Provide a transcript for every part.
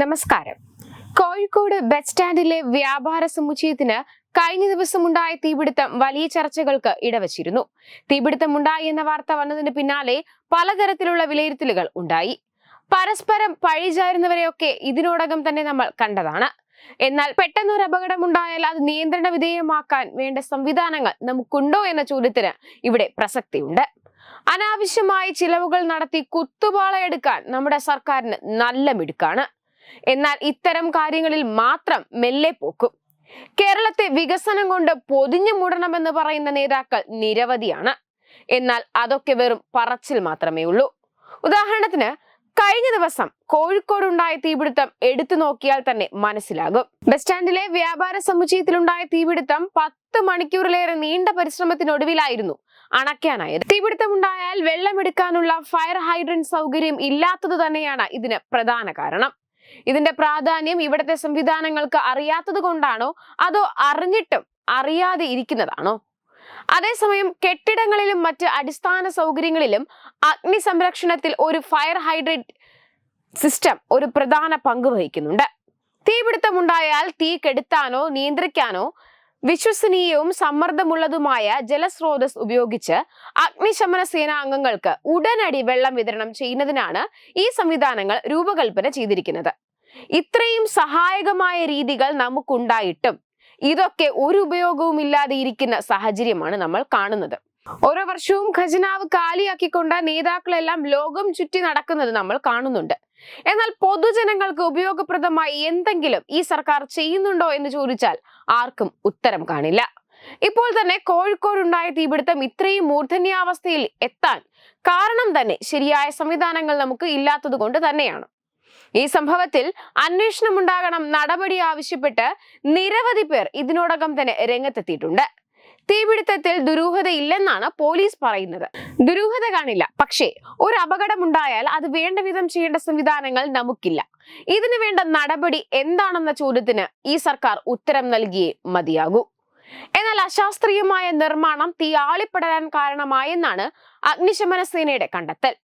നമസ്കാരം. കോഴിക്കോട് ബസ് സ്റ്റാൻഡിലെ വ്യാപാര സമുച്ചയത്തിന് കഴിഞ്ഞ ദിവസം ഉണ്ടായ തീപിടുത്തം വലിയ ചർച്ചകൾക്ക് ഇടവച്ചിരുന്നു. തീപിടുത്തം ഉണ്ടായി എന്ന വാർത്ത വന്നതിന് പിന്നാലെ പലതരത്തിലുള്ള വിലയിരുത്തലുകൾ ഉണ്ടായി. പരസ്പരം പഴിചാരുന്നവരെയൊക്കെ ഇതിനോടകം തന്നെ നമ്മൾ കണ്ടതാണ്. എന്നാൽ പെട്ടെന്നൊരു അപകടം ഉണ്ടായാൽ അത് നിയന്ത്രണ വിധേയമാക്കാൻ വേണ്ട സംവിധാനങ്ങൾ നമുക്കുണ്ടോ എന്ന ചോദ്യത്തിന് ഇവിടെ പ്രസക്തിയുണ്ട്. അനാവശ്യമായി ചിലവുകൾ നടത്തി കുത്തുപാളയെടുക്കാൻ നമ്മുടെ സർക്കാരിന് നല്ല മിടുക്കാണ്. എന്നാൽ ഇത്തരം കാര്യങ്ങളിൽ മാത്രം മെല്ലെ പോക്കും. കേരളത്തെ വികസനം കൊണ്ട് പൊതിഞ്ഞു മൂടണമെന്ന് പറയുന്ന നേതാക്കൾ നിരവധിയാണ്. എന്നാൽ അതൊക്കെ വെറും പറച്ചിൽ മാത്രമേ ഉള്ളൂ. ഉദാഹരണത്തിന് കഴിഞ്ഞ ദിവസം കോഴിക്കോട് ഉണ്ടായ തീപിടുത്തം എടുത്തു നോക്കിയാൽ തന്നെ മനസ്സിലാകും. ബസ് സ്റ്റാൻഡിലെ വ്യാപാര സമുച്ചയത്തിലുണ്ടായ തീപിടുത്തം പത്ത് മണിക്കൂറിലേറെ നീണ്ട പരിശ്രമത്തിനൊടുവിലായിരുന്നു അണയ്ക്കാനായത്. തീപിടുത്തം ഉണ്ടായാൽ വെള്ളമെടുക്കാനുള്ള ഫയർ ഹൈഡ്രൻ സൗകര്യം ഇല്ലാത്തത് തന്നെയാണ് ഇതിന് പ്രധാന കാരണം. ഇതിന്റെ പ്രാധാന്യം ഇവിടുത്തെ സംവിധാനങ്ങൾക്ക് അറിയാത്തത് കൊണ്ടാണോ? അതോ അറിഞ്ഞിട്ടും അറിയാതെ ഇരിക്കുന്നതാണോ? അതേസമയം കെട്ടിടങ്ങളിലും മറ്റ് അടിസ്ഥാന സൗകര്യങ്ങളിലും അഗ്നി സംരക്ഷണത്തിൽ ഒരു ഫയർ ഹൈഡ്രേറ്റ് സിസ്റ്റം ഒരു പ്രധാന പങ്ക് വഹിക്കുന്നുണ്ട്. തീപിടുത്തമുണ്ടായാൽ തീ കെടുത്താനോ നിയന്ത്രിക്കാനോ വിശ്വസനീയവും സമ്മർദ്ദമുള്ളതുമായ ജലസ്രോതസ് ഉപയോഗിച്ച് അഗ്നിശമന സേനാ അംഗങ്ങൾക്ക് ഉടനടി വെള്ളം വിതരണം ചെയ്യുന്നതിനാണ് ഈ സംവിധാനങ്ങൾ രൂപകൽപ്പന ചെയ്തിരിക്കുന്നത്. ഇത്രയും സഹായകമായ രീതികൾ നമുക്കുണ്ടായിട്ടും ഇതൊക്കെ ഒരു ഉപയോഗവും ഇല്ലാതെ ഇരിക്കുന്ന സാഹചര്യമാണ് നമ്മൾ കാണുന്നത്. ഓരോ വർഷവും ഖജനാവ് കാലിയാക്കിക്കൊണ്ട് നേതാക്കളെല്ലാം ലോകം ചുറ്റി നടക്കുന്നത് നമ്മൾ കാണുന്നുണ്ട്. എന്നാൽ പൊതുജനങ്ങൾക്ക് ഉപയോഗപ്രദമായി എന്തെങ്കിലും ഈ സർക്കാർ ചെയ്യുന്നുണ്ടോ എന്ന് ചോദിച്ചാൽ ആർക്കും ഉത്തരം കാണില്ല. ഇപ്പോൾ തന്നെ കോഴിക്കോടുണ്ടായ തീപിടുത്തം ഇത്രയും മൂർധന്യാവസ്ഥയിൽ എത്താൻ കാരണം തന്നെ ശരിയായ സംവിധാനങ്ങൾ നമുക്ക് ഇല്ലാത്തത് കൊണ്ട് തന്നെയാണ്. ഈ സംഭവത്തിൽ അന്വേഷണം ഉണ്ടാകണം നടപടി ആവശ്യപ്പെട്ട് നിരവധി പേർ ഇതിനോടകം തന്നെ രംഗത്തെത്തിയിട്ടുണ്ട്. തീപിടുത്തത്തിൽ ദുരൂഹതയില്ലെന്നാണ് പോലീസ് പറയുന്നത്. ദുരൂഹത കാണില്ല. പക്ഷേ ഒരു അപകടം ഉണ്ടായാൽ അത് വേണ്ട വിധം ചെയ്യേണ്ട സംവിധാനങ്ങൾ നമുക്കില്ല. ഇതിനു വേണ്ട നടപടി എന്താണെന്ന ചോദ്യത്തിന് ഈ സർക്കാർ ഉത്തരം നൽകിയേ മതിയാകൂ. എന്നാൽ അശാസ്ത്രീയമായ നിർമ്മാണം തീ ആളിപ്പെടാൻ കാരണമായെന്നാണ് അഗ്നിശമന സേനയുടെ കണ്ടെത്തൽ.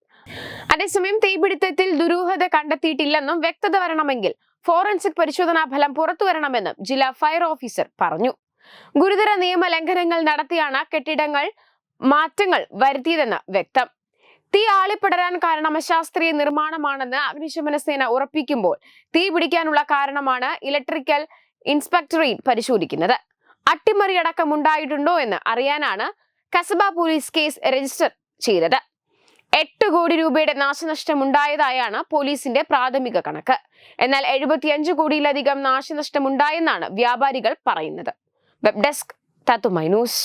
അതേസമയം തീപിടുത്തത്തിൽ ദുരൂഹത കണ്ടെത്തിയിട്ടില്ലെന്നും വ്യക്തത വരണമെങ്കിൽ ഫോറൻസിക് പരിശോധനാ ഫലം പുറത്തു വരണമെന്നും ജില്ലാ ഫയർ ഓഫീസർ പറഞ്ഞു. ഗുരുതര നിയമ ലംഘനങ്ങൾ നടത്തിയാണ് കെട്ടിടങ്ങൾ മാറ്റങ്ങൾ വരുത്തിയതെന്ന് വ്യക്തം. തീ ആളിപ്പടരാൻ കാരണം അശാസ്ത്രീയ നിർമ്മാണമാണെന്ന് അഗ്നിശമന സേന ഉറപ്പിക്കുമ്പോൾ തീ പിടിക്കാനുള്ള കാരണമാണ് ഇലക്ട്രിക്കൽ ഇൻസ്പെക്ടറേറ്റ് പരിശോധിക്കുന്നത്. അട്ടിമറിയടക്കം ഉണ്ടായിട്ടുണ്ടോ എന്ന് അറിയാനാണ് കസബ പോലീസ് കേസ് രജിസ്റ്റർ ചെയ്തത്. എട്ട് കോടി രൂപയുടെ നാശനഷ്ടം ഉണ്ടായതായാണ് പോലീസിന്റെ പ്രാഥമിക കണക്ക്. എന്നാൽ എഴുപത്തിയഞ്ച് കോടിയിലധികം നാശനഷ്ടം ഉണ്ടായെന്നാണ് വ്യാപാരികൾ പറയുന്നത്. വെബ് ഡെസ്ക് തത്തുമൈ ന്യൂസ്.